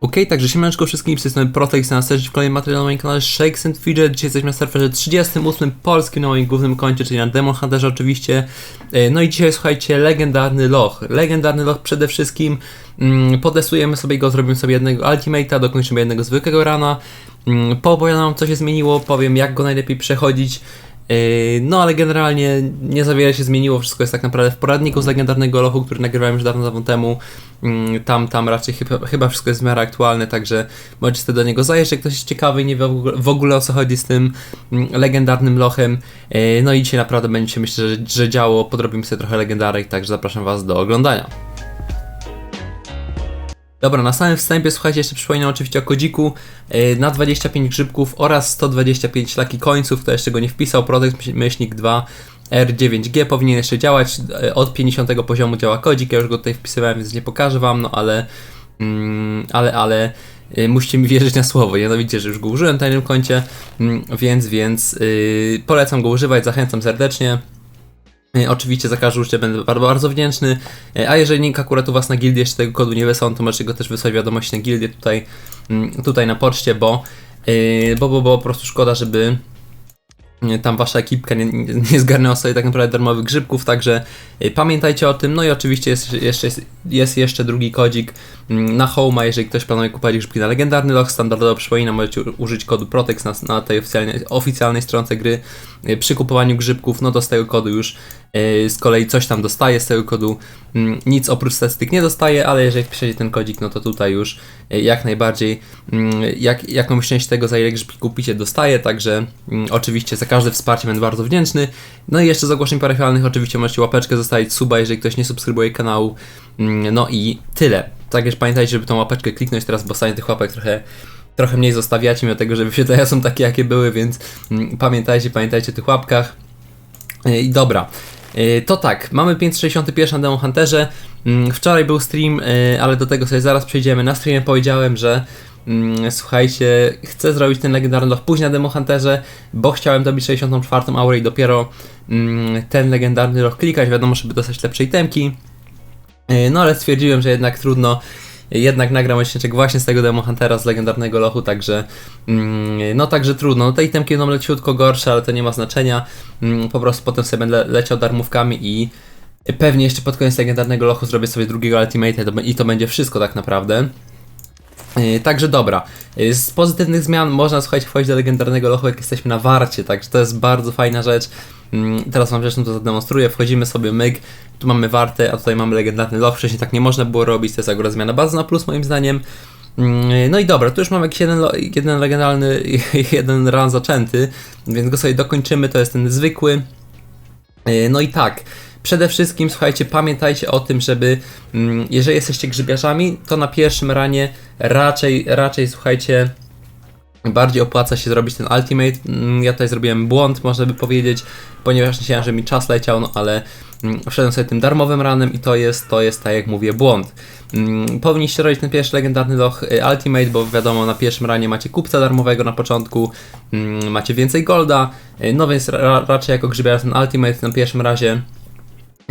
Okej, także siemaneczko wszystkim, z tej strony Protex, na serwerze w kolejnym materiale na moim kanale Shakes and Fidget. Dzisiaj jesteśmy na serwerze 38 polskim na moim głównym koncie, czyli na Demon Hunterze oczywiście. E, No i dzisiaj słuchajcie, legendarny loch. Legendarny loch przede wszystkim, mm, sobie go, zrobimy sobie jednego ultimate'a, dokończymy jednego zwykłego rana. Mm, Poopowiadam co się zmieniło, powiem jak go najlepiej przechodzić. Yy, No ale generalnie nie za wiele się zmieniło, wszystko jest tak naprawdę w poradniku z legendarnego lochu, który nagrywałem już dawno, dawno temu. Yy, Tam, tam raczej chyba, wszystko jest w miarę aktualne, także możecie sobie do niego zajrzeć, jak ktoś jest ciekawy i nie wie w ogóle, w ogóle o co chodzi z tym mm, legendarnym lochem. Yy, No i dzisiaj naprawdę będzie się myślę, że, że działo, podrobimy sobie trochę legendarek, także zapraszam was do oglądania. Dobra, na samym wstępie słuchajcie, jeszcze przypominam oczywiście o kodziku yy, na 25 grzybków oraz 125 laki końców, kto jeszcze go nie wpisał, produkt myślnik 2 R9G powinien jeszcze działać, yy, od 50 poziomu działa kodzik, ja już go tutaj wpisywałem, więc nie pokażę wam, no ale, mm, ale, ale yy, musicie mi wierzyć na słowo, ja no widzicie, że już go użyłem na jednym koncie, mm, więc, więc yy, polecam go używać, zachęcam serdecznie. E, Oczywiście za każde użycie będę bardzo, bardzo wdzięczny. E, A jeżeli link akurat u Was na gildię jeszcze tego kodu nie wysłał, to możecie go też wysłać wiadomości na gildię tutaj, mm, tutaj na poczcie, bo, e, bo, bo, bo po prostu szkoda, żeby tam Wasza ekipka nie, nie, zgarnęła sobie tak naprawdę darmowych grzybków, także pamiętajcie o tym. No i oczywiście jest jeszcze, jest, jest jeszcze drugi kodzik mm, na Home, jeżeli ktoś planuje kupować grzybki na legendarny loch, standardowo przypominam, możecie użyć kodu Protex na, na tej oficjalnej, oficjalnej stronce gry. Przy kupowaniu grzybków, no to z tego kodu już z kolei coś tam dostaje, z tego kodu mm, nic oprócz statystyk nie dostaje, ale jeżeli wpiszecie ten kodzik, no to tutaj już e, jak najbardziej mm, jak, jakąś część tego za ile grzybki kupicie dostaje, także mm, oczywiście za każde wsparcie będę bardzo wdzięczny. No i jeszcze z ogłoszeń parafialnych oczywiście możecie łapeczkę zostawić, suba, jeżeli ktoś nie subskrybuje kanału, no i tyle. Także pamiętajcie, żeby tą łapeczkę kliknąć teraz, bo stanie tych łapek trochę trochę mniej zostawiacie, mimo tego, że wyświetlenia są takie, jakie były, więc pamiętajcie, pamiętajcie o tych łapkach. Yy, I dobra. Yy, To tak, mamy 561 na Demon Hunterze. Mm, Wczoraj był stream, yy, ale do tego sobie zaraz przejdziemy. Na streamie powiedziałem, że mm, słuchajcie, chcę zrobić ten legendarny loch później na Demon Hunterze, bo chciałem dobić 64 aurę i dopiero mm, ten legendarny loch klikać, wiadomo, żeby dostać lepszej temki. Yy, No ale stwierdziłem, że jednak trudno. Jednak nagram odcinek właśnie z tego Demon Huntera z legendarnego lochu, także mm, no także trudno. No te itemki będą leciutko gorsze, ale to nie ma znaczenia. Mm, po prostu potem sobie będę leciał darmówkami i pewnie jeszcze pod koniec legendarnego lochu zrobię sobie drugiego ultimate i to będzie wszystko tak naprawdę. Yy, Także dobra, Yy, z pozytywnych zmian można słuchajcie wchodzić do legendarnego lochu jak jesteśmy na warcie, także to jest bardzo fajna rzecz. Mm, Teraz wam zresztą to zademonstruję, wchodzimy sobie myk, tu mamy wartę, a tutaj mamy legendarny loch, wcześniej tak nie można było robić, to jest akurat zmiana bardzo na plus moim zdaniem. Mm, No i dobra, tu już mam jakiś jeden, jeden legendarny, jeden run zaczęty, więc go sobie dokończymy, to jest ten zwykły. Yy, No i tak, przede wszystkim słuchajcie, pamiętajcie o tym, żeby mm, jeżeli jesteście grzybiarzami, to na pierwszym ranie raczej, raczej słuchajcie, bardziej opłaca się zrobić ten ultimate. Mm, Ja tutaj zrobiłem błąd, można by powiedzieć, ponieważ myślałem, że mi czas leciał, no ale mm, wszedłem sobie tym darmowym ranem i to jest, to jest tak jak mówię, błąd. Mm, Powinniście robić ten pierwszy legendarny loch y, ultimate, bo wiadomo, na pierwszym ranie macie kupca darmowego na początku, macie więcej golda, y, no więc ra raczej jako grzybiarz ten ultimate na pierwszym razie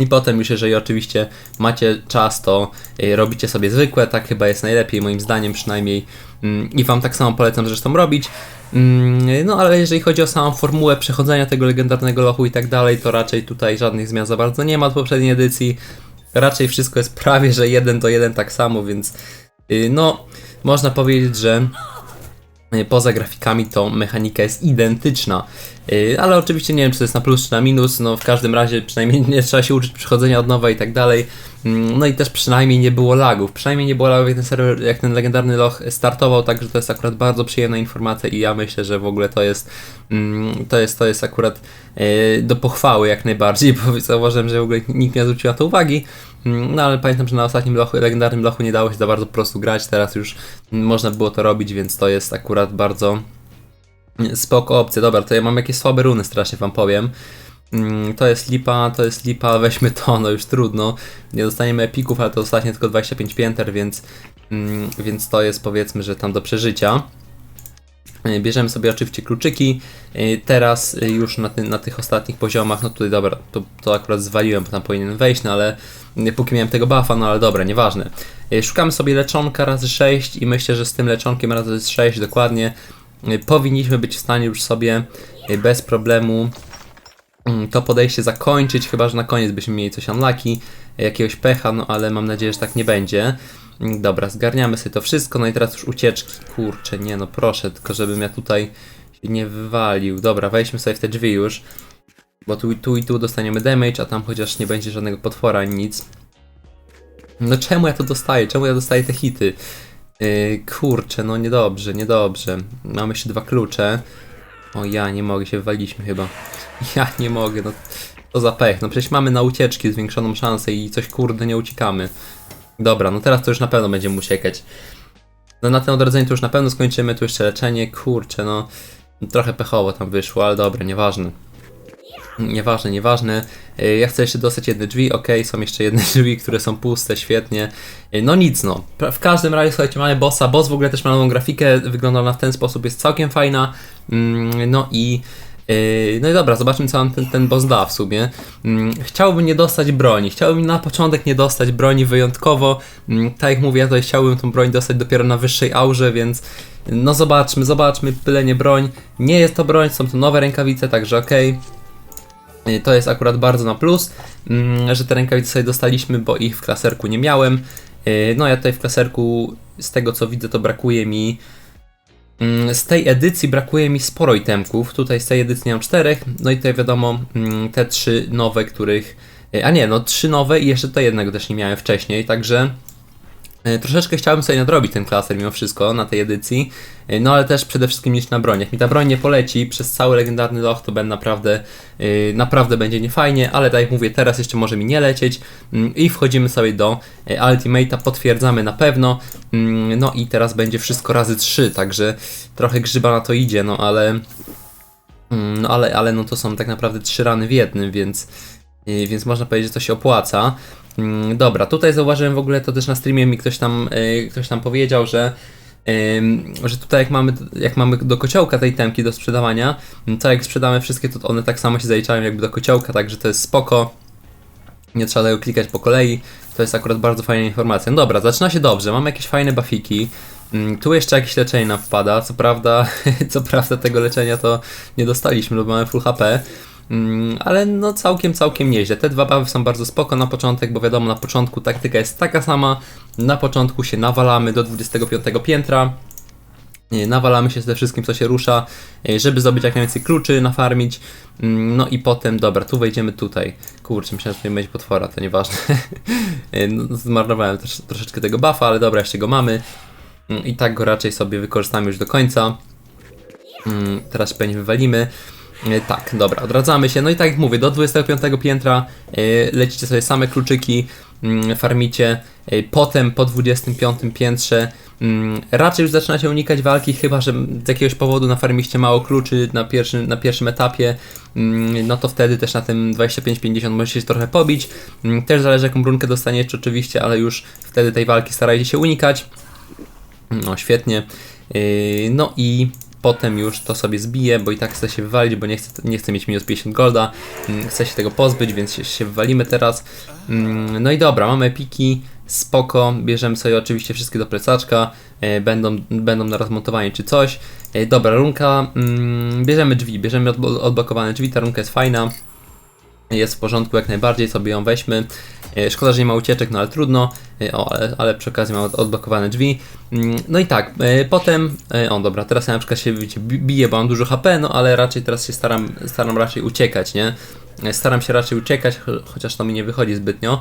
i potem już jeżeli oczywiście macie czas, to y, robicie sobie zwykłe, tak chyba jest najlepiej moim zdaniem przynajmniej mm, i wam tak samo polecam zresztą robić. Mm, No ale jeżeli chodzi o samą formułę przechodzenia tego legendarnego lochu i tak dalej, to raczej tutaj żadnych zmian za bardzo nie ma od poprzedniej edycji. Raczej wszystko jest prawie, że jeden do jeden tak samo, więc y, no można powiedzieć, że y, poza grafikami to mechanika jest identyczna. Y, Ale oczywiście nie wiem, czy to jest na plus, czy na minus. No w każdym razie przynajmniej nie trzeba się uczyć przechodzenia od nowa i tak dalej. Mm, No i też przynajmniej nie było lagów. Przynajmniej nie było lagów, jak ten serwer, jak ten legendarny loch startował, także to jest akurat bardzo przyjemna informacja i ja myślę, że w ogóle to jest mm, to jest, to jest akurat y, do pochwały jak najbardziej, bo zauważyłem, że w ogóle nikt nie zwrócił na to uwagi. Mm, No ale pamiętam, że na ostatnim lochu, legendarnym lochu nie dało się za bardzo po prostu grać, teraz już można było to robić, więc to jest akurat bardzo Spoko opcja, dobra, to ja mam jakieś słabe runy, strasznie wam powiem. Mm, To jest lipa, to jest lipa, weźmy to, no już trudno. Nie dostaniemy epików, ale to ostatnie tylko 25 pięter, więc, mm, więc to jest powiedzmy, że tam do przeżycia. Y, Bierzemy sobie oczywiście kluczyki. Y, Teraz y, już na, ty, na tych ostatnich poziomach, no tutaj dobra, to, to akurat zwaliłem, bo tam powinien wejść, no ale y, póki miałem tego buffa, no ale dobra, nieważne. Szukamy sobie leczonka razy 6 i myślę, że z tym leczonkiem razy 6 dokładnie powinniśmy być w stanie już sobie y, bez problemu mm, to podejście zakończyć, chyba że na koniec byśmy mieli coś unlucky, jakiegoś pecha, no ale mam nadzieję, że tak nie będzie. Mm, Dobra, zgarniamy sobie to wszystko, no i teraz już ucieczki, kurczę, nie no proszę, tylko żebym ja tutaj się nie wywalił. Dobra, wejdźmy sobie w te drzwi już, bo tu, tu i tu dostaniemy damage, a tam chociaż nie będzie żadnego potwora ani nic. No czemu ja to dostaję? Czemu ja dostaję te hity? Yy, kurczę, no niedobrze, niedobrze. Mamy jeszcze dwa klucze. O ja nie mogę, się wywaliśmy chyba. Ja nie mogę, no to za pech. No przecież mamy na ucieczki zwiększoną szansę i coś kurde nie uciekamy. Dobra, no teraz to już na pewno będziemy uciekać. No na tym odrodzeniu to już na pewno skończymy, tu jeszcze leczenie, kurczę, no trochę pechowo tam wyszło, ale dobra, nieważne. Nieważne, nieważne. Y, Ja chcę jeszcze dostać jedne drzwi, ok, są jeszcze jedne drzwi, które są puste, świetnie. Y, No nic, no. W każdym razie, słuchajcie, mamy bossa. Boss w ogóle też ma nową grafikę, wygląda ona w ten sposób, jest całkiem fajna. Mm, No i... y, No i dobra, zobaczmy co nam ten, ten boss da w sumie. Mm, Chciałbym nie dostać broni, chciałbym na początek nie dostać broni wyjątkowo. Mm, Tak jak mówię, ja tutaj chciałbym tą broń dostać dopiero na wyższej aurze, więc no zobaczmy, zobaczmy, byle nie broń. Nie jest to broń, są to nowe rękawice, także okej. Y, To jest akurat bardzo na plus, mm, że te rękawice sobie dostaliśmy, bo ich w klaserku nie miałem. Y, No ja tutaj w klaserku, z tego co widzę, to brakuje mi. mm, Z tej edycji brakuje mi sporo itemków. Tutaj z tej edycji mam czterech. No i tutaj wiadomo, mm, te trzy nowe, których. y, A nie, no trzy nowe i jeszcze tutaj jednego też nie miałem wcześniej, także. Y, Troszeczkę chciałbym sobie nadrobić ten klaser mimo wszystko na tej edycji, y, no ale też przede wszystkim mieć na broń. Jak mi ta broń nie poleci. Przez cały legendarny loch, to będę naprawdę, y, naprawdę będzie niefajnie, ale tak jak mówię, teraz jeszcze może mi nie lecieć. Mm, i wchodzimy sobie do Ultimate'a, potwierdzamy na pewno, mm, no i teraz będzie wszystko razy 3, także trochę grzyba na to idzie, no ale, mm, no ale, ale no to są tak naprawdę trzy rany w jednym, więc, więc można powiedzieć, że to się opłaca. Mm, Dobra, tutaj zauważyłem w ogóle, to też na streamie mi ktoś tam, y, ktoś tam powiedział, że że tutaj jak mamy, jak mamy do kociołka tej temki do sprzedawania, mm, to jak sprzedamy wszystkie, to one tak samo się zaliczają jakby do kociołka, także to jest spoko. Nie trzeba tego klikać po kolei. To jest akurat bardzo fajna informacja. No dobra, zaczyna się dobrze. Mamy jakieś fajne buffiki. Mm, Tu jeszcze jakieś leczenie nam wpada. Co prawda, co prawda tego leczenia to nie dostaliśmy, bo mamy full HP. Mm, Ale no całkiem, całkiem nieźle. Te dwa buffy są bardzo spoko na początek, bo wiadomo, na początku taktyka jest taka sama. Na początku się nawalamy do 25 piętra. Nie, Nawalamy się ze wszystkim, co się rusza, e, żeby zdobyć jak najwięcej kluczy, nafarmić. Mm, No i potem, dobra, tu wejdziemy tutaj. Kurczę, myślałem, że tu nie będzie potwora, to nieważne. E, no, Zmarnowałem też troszeczkę tego buffa, ale dobra, jeszcze go mamy. Mm, I tak go raczej sobie wykorzystamy już do końca. Teraz pewnie wywalimy. E, Tak, dobra, odradzamy się. No i tak jak mówię, do 25 piętra e, lecicie sobie same kluczyki, mm, farmicie. E, Potem po 25 piętrze mm, raczej już zaczyna się unikać walki, chyba że z jakiegoś powodu nafarmiście mało kluczy na pierwszym, na pierwszym etapie. mm, No to wtedy też na tym 25-50 możecie się trochę pobić. Też zależy jaką brunkę dostaniecie oczywiście, ale już wtedy tej walki starajcie się unikać. No świetnie. No i potem już to sobie zbiję, bo i tak chcę się wywalić, bo nie chcę, nie chcę mieć minus 50 golda. Mm, Chcę się tego pozbyć, więc się, się wywalimy teraz. Mm, No i dobra, mamy epiki, spoko. Bierzemy sobie oczywiście wszystkie do plecaczka. yy, Będą, będą na rozmontowanie czy coś. Yy, Dobra, runka. mm, Bierzemy drzwi, bierzemy odblo- odblokowane drzwi, ta runka jest fajna jest w porządku jak najbardziej, sobie ją weźmy. E, Szkoda, że nie ma ucieczek, no ale trudno. E, O, ale, ale przy okazji mam od- odblokowane drzwi. Mm, No i tak, e, potem, o dobra, teraz ja na przykład się biję, bo mam dużo HP, no ale raczej teraz się staram, staram raczej uciekać, nie? Staram się raczej uciekać, cho- chociaż to mi nie wychodzi zbytnio.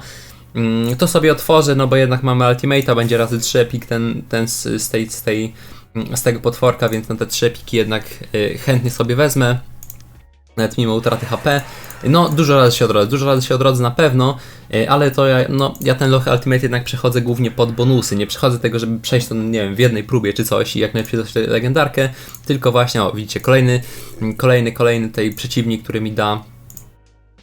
Mm, To sobie otworzę, no bo jednak mamy Ultimate'a, będzie razy 3 epik ten, ten z, z, tej, z, tej, mm, z tego potworka, więc na te 3 epiki jednak chętnie sobie wezmę nawet mimo utraty HP. No, dużo razy się odrodzę, dużo razy się odrodzę na pewno, e, ale to ja, no, ja ten Loch Ultimate jednak przechodzę głównie pod bonusy. Nie przechodzę tego, żeby przejść to, nie wiem, w jednej próbie czy coś i jak najlepiej dostać legendarkę, tylko właśnie, o, widzicie, kolejny, kolejny, kolejny tej przeciwnik, który mi da,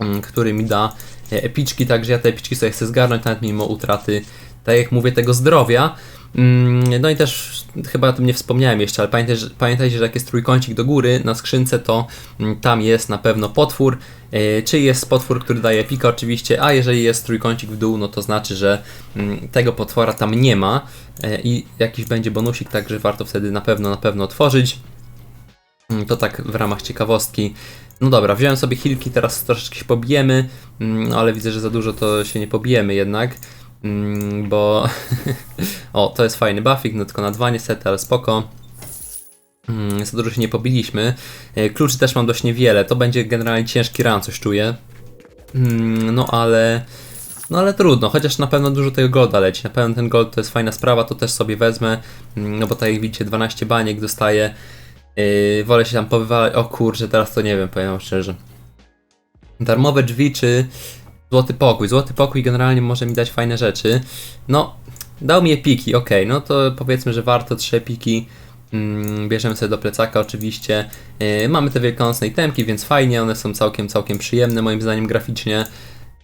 mm, który mi da e, epiczki, także ja te epiczki sobie chcę zgarnąć, nawet mimo utraty, tak jak mówię, tego zdrowia. Mm, No i też chyba o tym nie wspomniałem jeszcze, ale pamiętaj, że, pamiętajcie, że jak jest trójkącik do góry na skrzynce, to mm, tam jest na pewno potwór, yy, czy jest potwór, który daje pika? Oczywiście, a jeżeli jest trójkącik w dół, no to znaczy, że mm, tego potwora tam nie ma. Yy, i jakiś będzie bonusik, także warto wtedy na pewno, na pewno otworzyć. To tak w ramach ciekawostki. No dobra, wziąłem sobie hilki, teraz troszeczkę się pobijemy, mm, ale widzę, że za dużo to się nie pobijemy jednak, mm, bo o, to jest fajny buffik, no tylko na dwa niestety, ale spoko. Mm, Za dużo się nie pobiliśmy. E, Kluczy też mam dość niewiele, to będzie generalnie ciężki run, coś czuję. Mm, No ale... No ale trudno, chociaż na pewno dużo tego golda leci. Na pewno ten gold to jest fajna sprawa, to też sobie wezmę. No bo tak jak widzicie, 12 baniek dostaję. Yy, wolę się tam powywalać. O kurczę, teraz to nie wiem, powiem szczerze. Darmowe drzwi czy złoty pokój? Złoty pokój generalnie może mi dać fajne rzeczy. No, dał mi epiki, ok, no to powiedzmy, że warto trzy epiki. Mm, bierzemy sobie do plecaka oczywiście. Yy, mamy te wielkanocne itemki, więc fajnie, one są całkiem, całkiem przyjemne moim zdaniem graficznie.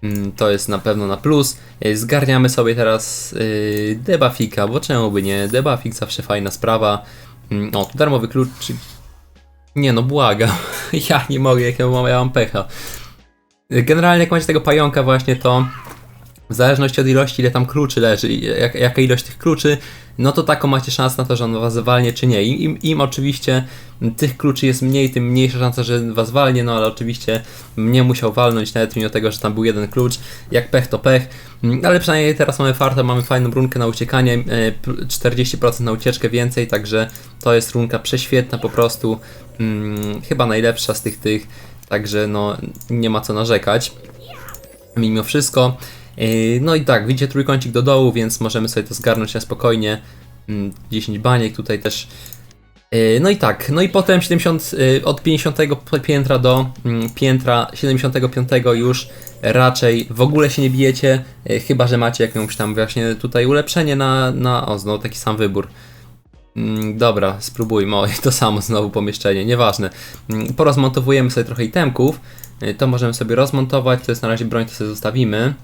Mm, To jest na pewno na plus. Yy, Zgarniamy sobie teraz yy, debuffika, bo czemu by nie? Debuffik zawsze fajna sprawa. Mm, O, darmowy klucz. Nie no, błagam. Ja nie mogę, jak ja mam, ja mam pecha. Generalnie jak macie tego pająka właśnie, to w zależności od ilości, ile tam kluczy leży, jak, jaka ilość tych kluczy, no to taką macie szansę na to, że on was walnie czy nie. Im, im oczywiście tych kluczy jest mniej, tym mniejsza szansa, że was walnie, no ale oczywiście mnie musiał walnąć, nawet mimo tego, że tam był jeden klucz. Jak pech to pech. Mm, Ale przynajmniej teraz mamy farta, mamy fajną runkę na uciekanie, e, p- 40% na ucieczkę więcej, także to jest runka prześwietna po prostu. Mm, chyba najlepsza z tych tych, także no nie ma co narzekać mimo wszystko. Yy, No i tak, widzicie trójkącik do dołu, więc możemy sobie to zgarnąć na spokojnie. Mm, 10 baniek tutaj też. Yy, No i tak, no i potem 70, yy, od 50 piętra do mm, piętra 75 już raczej w ogóle się nie bijecie, yy, chyba że macie jakąś tam właśnie tutaj ulepszenie na, na o znowu taki sam wybór. Mm, Dobra, spróbujmy. O, to samo znowu pomieszczenie, nieważne. Mm, Porozmontowujemy sobie trochę itemków. Y, To możemy sobie rozmontować, to jest na razie broń, to sobie zostawimy.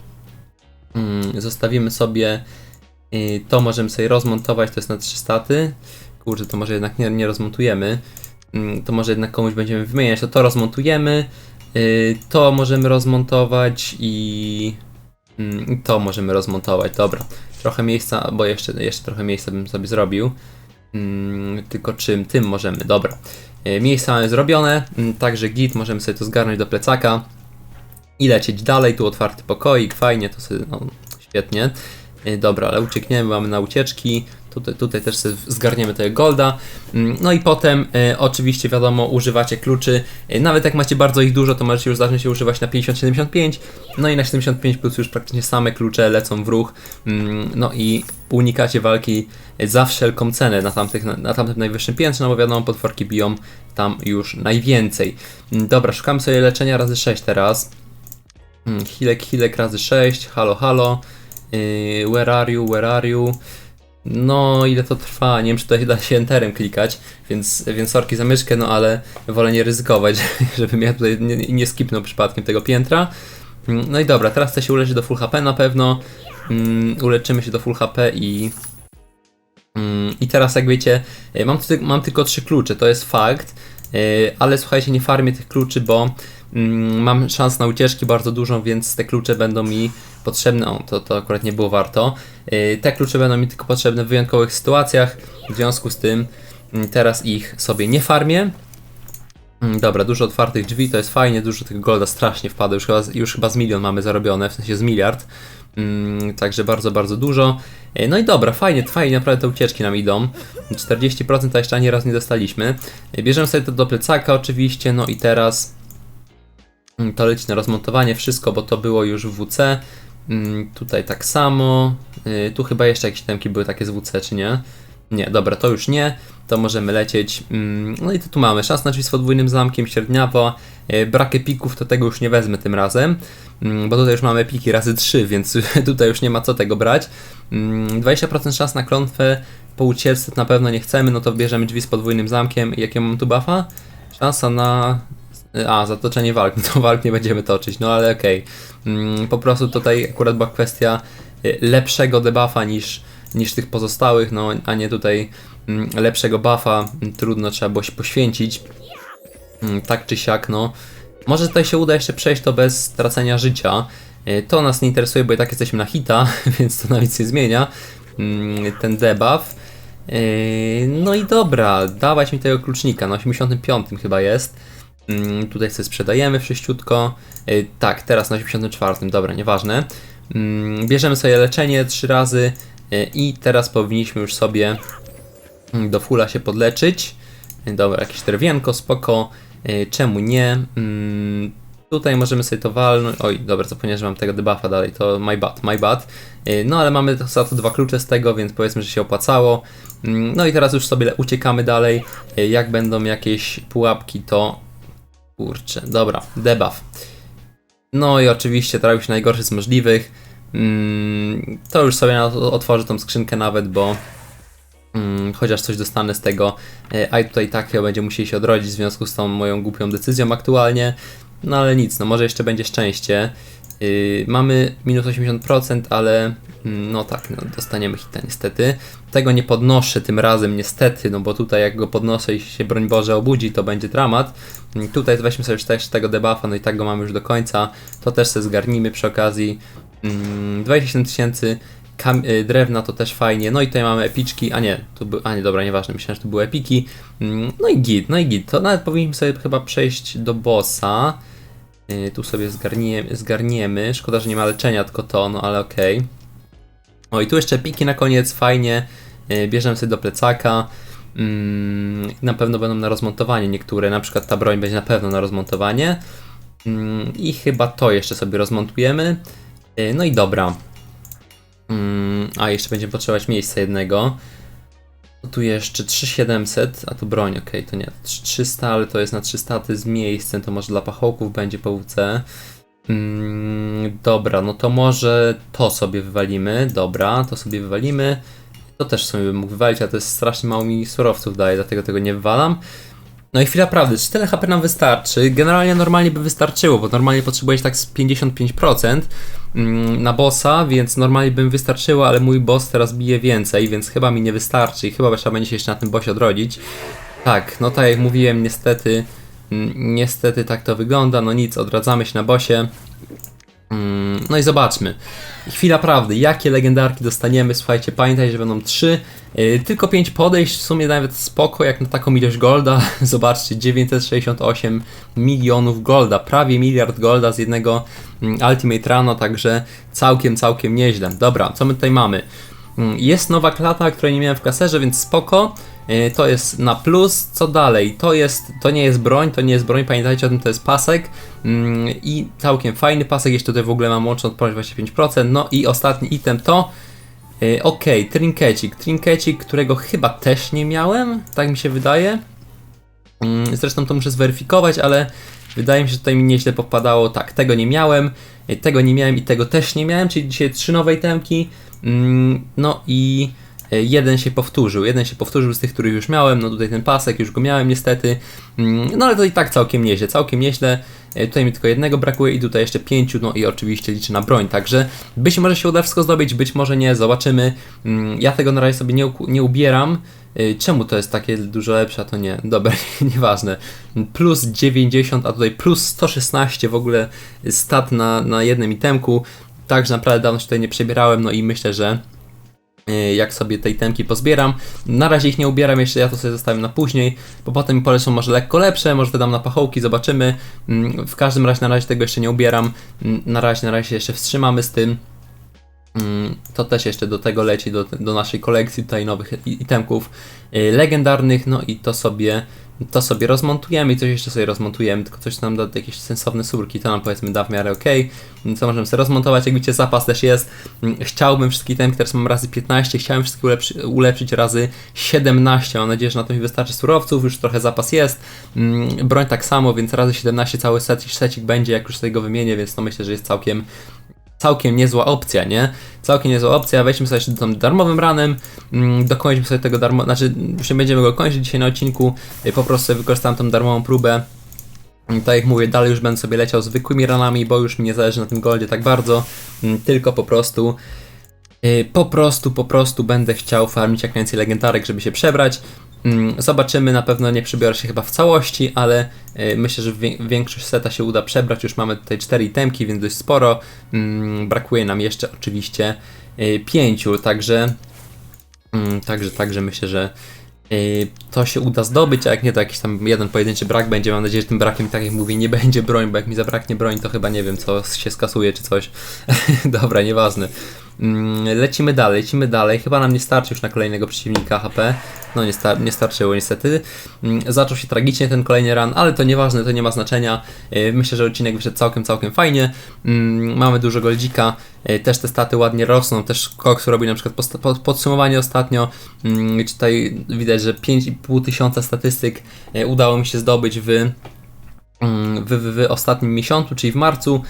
Mm, Zostawimy sobie, y, to możemy sobie rozmontować, to jest na 3 staty. Kurczę, to może jednak nie, nie rozmontujemy. To może jednak komuś będziemy wymieniać, to to rozmontujemy. Y, To możemy rozmontować i to możemy rozmontować, dobra. Trochę miejsca, bo jeszcze, jeszcze trochę miejsca bym sobie zrobił. Mm, tylko czym? Tym możemy, dobra. E, Miejsca mamy zrobione, mm, także git, możemy sobie to zgarnąć do plecaka i lecieć dalej. Tu otwarty pokoik, fajnie, to sobie, no, świetnie. E, Dobra, ale uciekniemy, mamy na ucieczki. Tutaj, tutaj też zgarniemy tego golda. Mm, No i potem e, oczywiście wiadomo, używacie kluczy. E, nawet jak macie bardzo ich dużo, to możecie już zacząć się używać na 50-75. No i na 75 plus już praktycznie same klucze lecą w ruch. Mm, No i unikacie walki za wszelką cenę na, tamtych, na tamtym najwyższym piętrze, no bo wiadomo, potworki biją tam już najwięcej. Mm, Dobra, szukamy sobie leczenia razy 6 teraz. Hilek, hilek razy 6, halo, halo. Where are you, where are you? No, ile to trwa? Nie wiem, czy tutaj da się enterem klikać, więc, więc sorki za myszkę, no ale wolę nie ryzykować, żebym ja tutaj nie, nie skipnął przypadkiem tego piętra. Mm, No i dobra, teraz chcę się uleczyć do full HP na pewno. Mm, uleczymy się do full HP i... Mm, I teraz jak wiecie, e, mam, mam tylko trzy klucze, to jest fakt, e, ale słuchajcie, nie farmię tych kluczy, bo mam szans na ucieczki bardzo dużą, więc te klucze będą mi potrzebne, o, to, to akurat nie było warto, E, te klucze będą mi tylko potrzebne w wyjątkowych sytuacjach, w związku z tym mm, teraz ich sobie nie farmię, Mm, Dobra, dużo otwartych drzwi, to jest fajnie, dużo tego golda strasznie wpada, już chyba, już chyba z milion mamy zarobione, w sensie z miliard, mm, także bardzo, bardzo dużo. E, No i dobra, fajnie, fajnie, naprawdę te ucieczki nam idą, 40% a jeszcze ani raz nie dostaliśmy. E, Bierzemy sobie to do plecaka oczywiście, no i teraz mm, to leci na rozmontowanie, wszystko, bo to było już w WC, Mm, tutaj tak samo, E, tu chyba jeszcze jakieś temki były takie z WC, czy nie? Nie, dobra, to już nie. To możemy lecieć. Mm, No i to tu mamy. Szans na drzwi z podwójnym zamkiem, średniawo. E, Brak epików, to tego już nie wezmę tym razem. mm, Bo tutaj już mamy epiki razy 3, więc tutaj już nie ma co tego brać. Mm, 20% szans na klątwę po ucieczce na pewno nie chcemy, no to bierzemy drzwi z podwójnym zamkiem. Jakie mam tu buffa? Szansa na... A, zatoczenie walk. No walk nie będziemy toczyć, no ale okej. Mm, Po prostu tutaj akurat była kwestia y, lepszego debuffa niż, niż tych pozostałych, no a nie tutaj mm, lepszego buffa, mm, trudno, trzeba było się poświęcić. Tak czy siak, no. Może tutaj się uda jeszcze przejść to bez stracenia życia. E, To nas nie interesuje, bo i tak jesteśmy na hita, więc to na nic nie zmienia. Ten debuff. E, No i dobra, dawać mi tego klucznika. Na 85 chyba jest. Mm, Tutaj sobie sprzedajemy wszyściutko. E, Tak, teraz na 84, dobra, nieważne. Mm, Bierzemy sobie leczenie trzy razy e, i teraz powinniśmy już sobie do fulla się podleczyć. E, Dobra, jakieś drewienko, spoko. Czemu nie? Mm, Tutaj możemy sobie to walnąć. Oj, dobra, zapomniałem, że mam tego debuffa dalej. To my bad, my bad. No ale mamy za to dwa klucze z tego, więc powiedzmy, że się opłacało. No i teraz już sobie uciekamy dalej. Jak będą jakieś pułapki, to. Kurczę, dobra, debuff. No i oczywiście trafił najgorszy z możliwych. Mm, To już sobie otworzę tą skrzynkę nawet, bo mm, chociaż coś dostanę z tego, e, a tutaj tak chyba będzie musieli się odrodzić w związku z tą moją głupią decyzją aktualnie. No ale nic, no może jeszcze będzie szczęście. Yy, mamy minus 80%, ale mm, no tak, no, dostaniemy hita niestety. Tego nie podnoszę tym razem niestety, no bo tutaj jak go podnoszę i się broń Boże obudzi, to będzie dramat. Mm, Tutaj weźmy sobie też tego debuffa, no i tak go mamy już do końca. To też sobie zgarnimy przy okazji. Mm, 27 tysięcy kam- y, drewna to też fajnie. No i tutaj mamy epiczki, a nie, tu by, a nie, dobra, nieważne, myślałem, że to były epiki. Mm, No i git, no i git. To nawet powinniśmy sobie chyba przejść do bossa. Y, Tu sobie zgarniemy, zgarniemy. Szkoda, że nie ma leczenia, tylko to, no ale okej. O i tu jeszcze piki na koniec, fajnie. Y, Bierzemy sobie do plecaka. Mm, Na pewno będą na rozmontowanie niektóre, na przykład ta broń będzie na pewno na rozmontowanie. Mm, I chyba to jeszcze sobie rozmontujemy. Y, No i dobra. Mm, A jeszcze będziemy potrzebować miejsca jednego. Tu jeszcze 3700, a tu broń, okej, to nie. 300, ale to jest na 300 z miejscem, to może dla pachołków będzie PWC. Mm, dobra, no to może to sobie wywalimy. Dobra, to sobie wywalimy. To też sobie bym mógł wywalić, ale to jest strasznie mało mi surowców daje, dlatego tego nie wywalam. No i chwila prawdy, czy tyle HP nam wystarczy? Generalnie normalnie by wystarczyło, bo normalnie potrzebujesz tak z 55% mm, na bossa, więc normalnie by mi wystarczyło, ale mój boss teraz bije więcej, więc chyba mi nie wystarczy i chyba trzeba będzie się jeszcze na tym bossie odrodzić. Tak, no tak jak mówiłem, niestety, mm, niestety tak to wygląda, no nic, odradzamy się na bossie. Mm, No i zobaczmy. Chwila prawdy, jakie legendarki dostaniemy? Słuchajcie, pamiętaj, że będą trzy. Yy, tylko 5 podejść, w sumie nawet spoko, jak na taką ilość golda. Zobaczcie, 968 milionów golda, prawie miliard golda z jednego mm, Ultimate Rano, także całkiem, całkiem nieźle. Dobra, co my tutaj mamy? Mm, Jest nowa klata, której nie miałem w klaserze, więc spoko. Yy, To jest na plus. Co dalej? To jest, to nie jest broń, to nie jest broń, pamiętajcie o tym, to jest pasek. Mm, I całkiem fajny pasek, jeszcze tutaj w ogóle mam łączną odporność 25%. No i ostatni item to. Yy, Okej, trinkecik. Trinkecik, którego chyba też nie miałem, tak mi się wydaje. Mm, Zresztą to muszę zweryfikować, ale wydaje mi się, że tutaj mi nieźle popadało. Tak, tego nie miałem, y, tego nie miałem i tego też nie miałem, czyli dzisiaj trzy nowe itemki. Mm, No i jeden się powtórzył. Jeden się powtórzył z tych, których już miałem. No tutaj ten pasek, już go miałem niestety. Mm, No ale to i tak całkiem nieźle, całkiem nieźle. Y, Tutaj mi tylko jednego brakuje i tutaj jeszcze pięciu, no i oczywiście liczę na broń, także być może się uda wszystko zdobyć, być może nie, zobaczymy. Mm, Ja tego na razie sobie nie, nie ubieram. Y, Czemu to jest takie dużo lepsze, a to nie? Dobra, nieważne. Plus 90, a tutaj plus 116 w ogóle stat na, na jednym itemku. Także naprawdę dawno się tutaj nie przebierałem, no i myślę, że jak sobie tej temki pozbieram. Na razie ich nie ubieram, jeszcze ja to sobie zostawię na później, bo potem mi polecą może lekko lepsze, może wydam na pachołki, zobaczymy. Mm, W każdym razie na razie tego jeszcze nie ubieram. Mm, Na razie, na razie jeszcze wstrzymamy z tym. Mm, To też jeszcze do tego leci, do, do naszej kolekcji tutaj nowych itemków y, legendarnych, no i to sobie, to sobie rozmontujemy i coś jeszcze sobie rozmontujemy, tylko coś nam da jakieś sensowne surki, to nam powiedzmy da w miarę ok, co możemy sobie rozmontować, jak widzicie zapas też jest, Mm, chciałbym wszystkie itemki, teraz mam razy 15, chciałem wszystkie ulepszy, ulepszyć razy 17, mam nadzieję, że na to mi wystarczy surowców, już trochę zapas jest, Mm, broń tak samo, więc razy 17 cały set, secik będzie, jak już sobie go wymienię, więc to myślę, że jest całkiem całkiem niezła opcja, nie? Całkiem niezła opcja. Weźmy sobie jeszcze tym darmowym ranem, mm, dokończmy sobie tego darmo, znaczy już nie będziemy go kończyć dzisiaj na odcinku, y, po prostu wykorzystam tą darmową próbę. Mm, Tak jak mówię, dalej już będę sobie leciał zwykłymi ranami, bo już mi nie zależy na tym goldzie tak bardzo, mm, tylko po prostu Y, Po prostu, po prostu będę chciał farmić jak najwięcej legendarek, żeby się przebrać. Mm, Zobaczymy, na pewno nie przybiorę się chyba w całości, ale y, myślę, że wię- większość seta się uda przebrać. Już mamy tutaj 4 itemki, więc dość sporo. Mm, Brakuje nam jeszcze oczywiście 5, także, mm, także, także myślę, że y, to się uda zdobyć, a jak nie, to jakiś tam jeden pojedynczy brak będzie. Mam nadzieję, że tym brakiem, tak jak mówię, nie będzie broń, bo jak mi zabraknie broń, to chyba nie wiem, co się skasuje czy coś. Dobra, nieważne. Mm, Lecimy dalej, lecimy dalej. Chyba nam nie starczy już na kolejnego przeciwnika HP. No nie, star- nie starczyło niestety. Mm, Zaczął się tragicznie ten kolejny run, ale to nieważne, to nie ma znaczenia. Yy, Myślę, że odcinek wyszedł całkiem, całkiem fajnie. Mm, Mamy dużo goldzika, yy, też te staty ładnie rosną. Też Cox robi na przykład podsumowanie ostatnio. Tutaj widać, że 5,5 tysiąca statystyk yy, udało mi się zdobyć w w, w, w ostatnim miesiącu, czyli w marcu.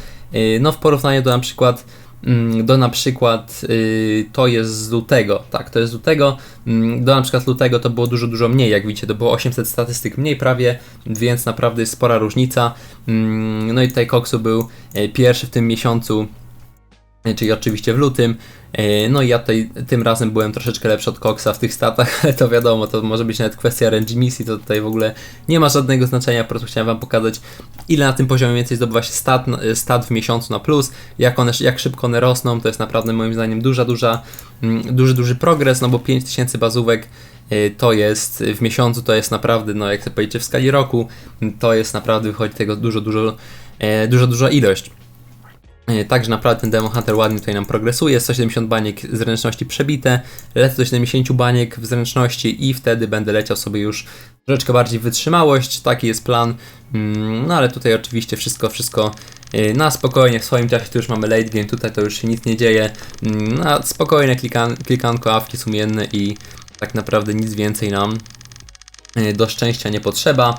No w porównaniu do na przykład do na przykład yy, to jest z lutego, tak, to jest z lutego, mm, do na przykład lutego to było dużo, dużo mniej, jak widzicie, to było 800 statystyk mniej prawie, więc naprawdę jest spora różnica. Mm, No i tutaj Coxu był yy, pierwszy w tym miesiącu, yy, czyli oczywiście w lutym. Yy, No i ja tutaj tym razem byłem troszeczkę lepszy od Coxa w tych statach, ale to wiadomo, to może być nawet kwestia RNG misji, to tutaj w ogóle nie ma żadnego znaczenia, po prostu chciałem wam pokazać ile na tym poziomie więcej zdobywa się stat, stat w miesiącu na plus, jak, one, jak szybko one rosną, to jest naprawdę moim zdaniem duża, duża, mm, duży, duży progres, no bo 5000 bazówek y, to jest w miesiącu, to jest naprawdę, no jak sobie powiedzieć w skali roku, to jest naprawdę, wychodzi tego dużo, dużo, e, dużo, duża ilość. E, Także naprawdę ten Demon Hunter ładnie tutaj nam progresuje. 170 baniek zręczności przebite, lecę do 70 baniek w zręczności i wtedy będę leciał sobie już troszeczkę bardziej wytrzymałość. Taki jest plan. Mm, No ale tutaj oczywiście wszystko, wszystko e, na spokojnie. W swoim czasie tu już mamy late game, tutaj to już się nic nie dzieje. Mm, Na spokojne klikan, klikanko, awki sumienne i tak naprawdę nic więcej nam e, do szczęścia nie potrzeba.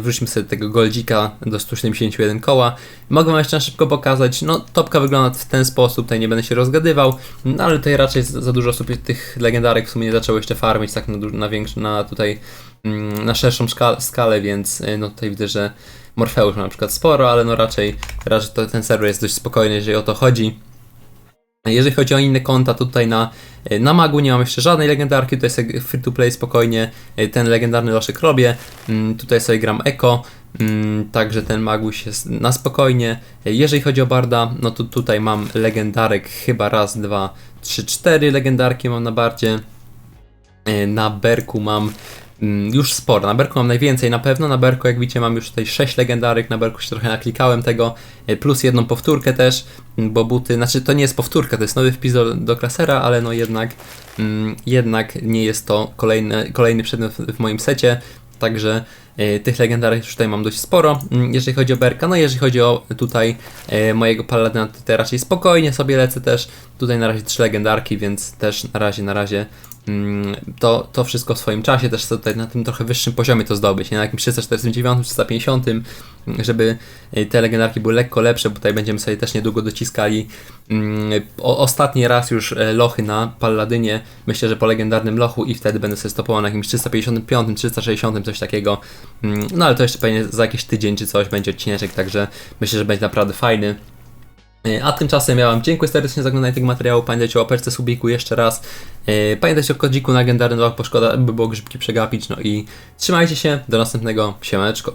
Wróćmy sobie tego goldzika do 171 koła. Mogę Wam jeszcze na szybko pokazać. No, topka wygląda w ten sposób, tutaj nie będę się rozgadywał, no, ale tutaj raczej za dużo osób tych legendarek w sumie nie zaczęło jeszcze farmić tak na, na, na tutaj mm, na szerszą skalę, więc yy, no tutaj widzę, że Morfeusz ma na przykład sporo, ale no raczej, raczej to, ten serwer jest dość spokojny, jeżeli o to chodzi. Jeżeli chodzi o inne konta, to tutaj na, na Magu nie mam jeszcze żadnej legendarki, tutaj sobie free to play spokojnie ten legendarny loszek robię. Mm, Tutaj sobie gram Eko, mm, także ten Maguś jest na spokojnie. Jeżeli chodzi o Barda, no to tutaj mam legendarek chyba raz, dwa, trzy, cztery legendarki mam na Bardzie. E, Na Berku mam już sporo. Na Berku mam najwięcej na pewno. Na Berku, jak widzicie, mam już tutaj 6 legendarek. Na Berku się trochę naklikałem tego. e, Plus jedną powtórkę też, m, bo buty. Znaczy, to nie jest powtórka, to jest nowy wpis do, do klasera, ale no jednak, mm, jednak nie jest to kolejny, kolejny przedmiot w, moim secie. Także e, tych legendarek już tutaj mam dość sporo. Mm, Jeżeli chodzi o Berka, no jeżeli chodzi o tutaj e, mojego paladyna, to raczej spokojnie sobie lecę też. Tutaj na razie trzy legendarki, więc też na razie, na razie mm, to, to wszystko w swoim czasie, też chcę tutaj na tym trochę wyższym poziomie to zdobyć, nie? Na jakimś 349, 350, żeby y, te legendarki były lekko lepsze, bo tutaj będziemy sobie też niedługo dociskali mm, o, ostatni raz już e, lochy na Palladynie, myślę, że po legendarnym lochu i wtedy będę sobie stopował na jakimś 355, 360, coś takiego, Mm, no ale to jeszcze pewnie za jakiś tydzień czy coś będzie odcineczek, także myślę, że będzie naprawdę fajny. E, A tymczasem ja Wam dziękuję serdecznie za oglądanie tego materiału. Pamiętajcie o operce subiku jeszcze raz. E, Pamiętajcie o kodziku na legendarny bo szkoda by było grzybki przegapić. No i trzymajcie się. Do następnego. Siemeczko.